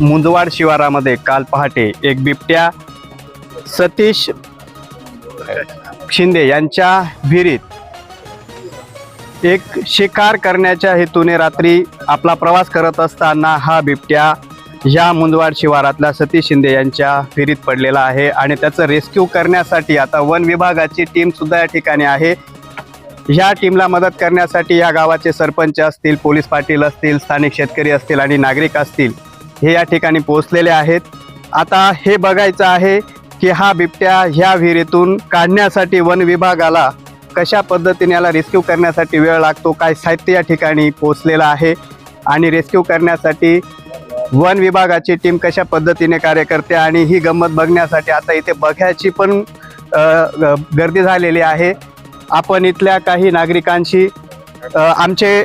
मुंजवाड शिवारामध्ये काल पहाटे एक बिबट्या सतीश शिंदे यांच्या विहिरीत एक शिकार करण्याच्या हेतूने रात्री आपला प्रवास करत असताना हा बिबट्या या मुंदवाड शिवारातल्या सतीश शिंदे यांच्या विहिरीत पडलेला आहे आणि त्याचं रेस्क्यू करण्यासाठी आता वन विभागाची टीम सुद्धा या ठिकाणी आहे. ह्या टीमला मदत करण्यासाठी या गावाचे सरपंच असतील पोलीस पाटील असतील स्थानिक शेतकरी असतील आणि नागरिक असतील हे या ठिकाणी पोचलेले आहेत. आता हे बघायचं आहे की हा बिबट्या ह्या विहिरीतून काढण्यासाठी वन विभागाला कशा पद्धतीने याला रेस्क्यू करण्यासाठी वेळ लागतो काय साहित्य या ठिकाणी पोचलेलं आहे आणि रेस्क्यू करण्यासाठी वन विभागाची टीम कशा पद्धतीने कार्य करते आणि ही गंमत बघण्यासाठी आता इथे बघ्याची पण ग- गर्दी झालेली आहे. आपण इथल्या काही नागरिकांशी आमचे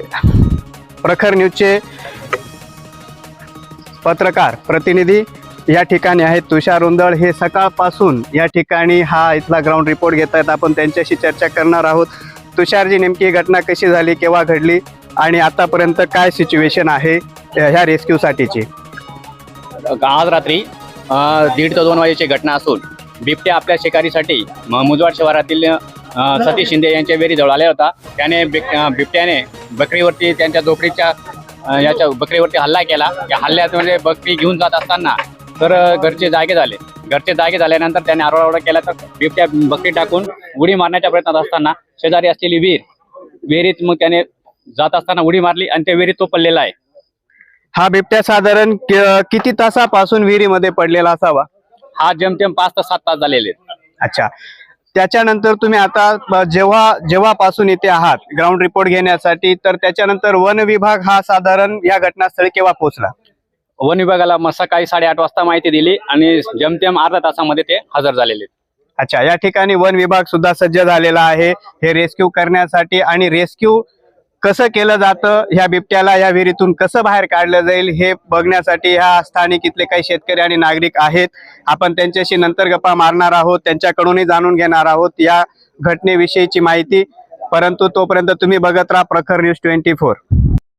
प्रखर न्यूजचे पत्रकार प्रतिनिधी या ठिकाणी आहेत. तुषार उंदळ हे सकाळपासून या ठिकाणी हा इथला ग्राउंड रिपोर्ट घेत आहेत. आपण त्यांच्याशी चर्चा करणार आहोत. तुषारजी नेमकी घटना कशी झाली केव्हा घडली आणि आतापर्यंत काय सिच्युएशन आहे ह्या रेस्क्यूसाठीची आज रात्री दीड ते दोन वाजेची घटना असून बिबट्या आपल्या शिकारीसाठी म- मुजवाड शहरातील सतीश शिंदे यांच्या वेरी जवळ आला होता. त्याने बिब- बिबट्याने बकरीवरती त्यांच्या झोपडीच्या याच्या बकरीवरती हल्ला केला. या हल्ल्यात म्हणजे बकरी घेऊन जात असताना तर घरचे जागे झाले. घरचे जागे झाल्यानंतर त्याने आरोळाओरडा केला तर बिबट्या बकरी टाकून उडी मारण्याच्या प्रयत्नात असताना शेजारी असलेली विहीर विहिरीत मग त्याने जात असताना उडी मारली आणि त्या विहिरीत तो पडलेला आहे. हा बिबट्या साधारण किती तासापासून विहिरीमध्ये पडलेला असावा? हा जेमतेम पाच ते सात तास झालेले. अच्छा. त्याच्यानंतर तुम्ही आता जेव्हा जेव्हापासून इथे आहात ग्राउंड रिपोर्ट घेण्यासाठी तर त्याच्यानंतर वन विभाग हा साधारण या घटनास्थळी केव्हा पोहोचला वन विभागाला मग सकाळी साडेआठ वाजता माहिती दिली आणि जमतेम अर्ध्या तासामध्ये ते हजर झालेले. अच्छा या ठिकाणी वन विभाग सुद्धा सज्ज झालेला आहे हे रेस्क्यू करण्यासाठी आणि रेस्क्यू कसं केलं जातं ह्या बिबट्याला या विहिरीतून कसं बाहेर काढलं जाईल हे बघण्यासाठी ह्या स्थानिक इथले काही शेतकरी आणि नागरिक आहेत. आपण त्यांच्याशी नंतर गप्पा मारणार आहोत त्यांच्याकडूनही जाणून घेणार आहोत या घटनेविषयीची माहिती. परंतु तोपर्यंत तुम्ही बघत राहा प्रखर न्यूज ट्वेंटी फोर.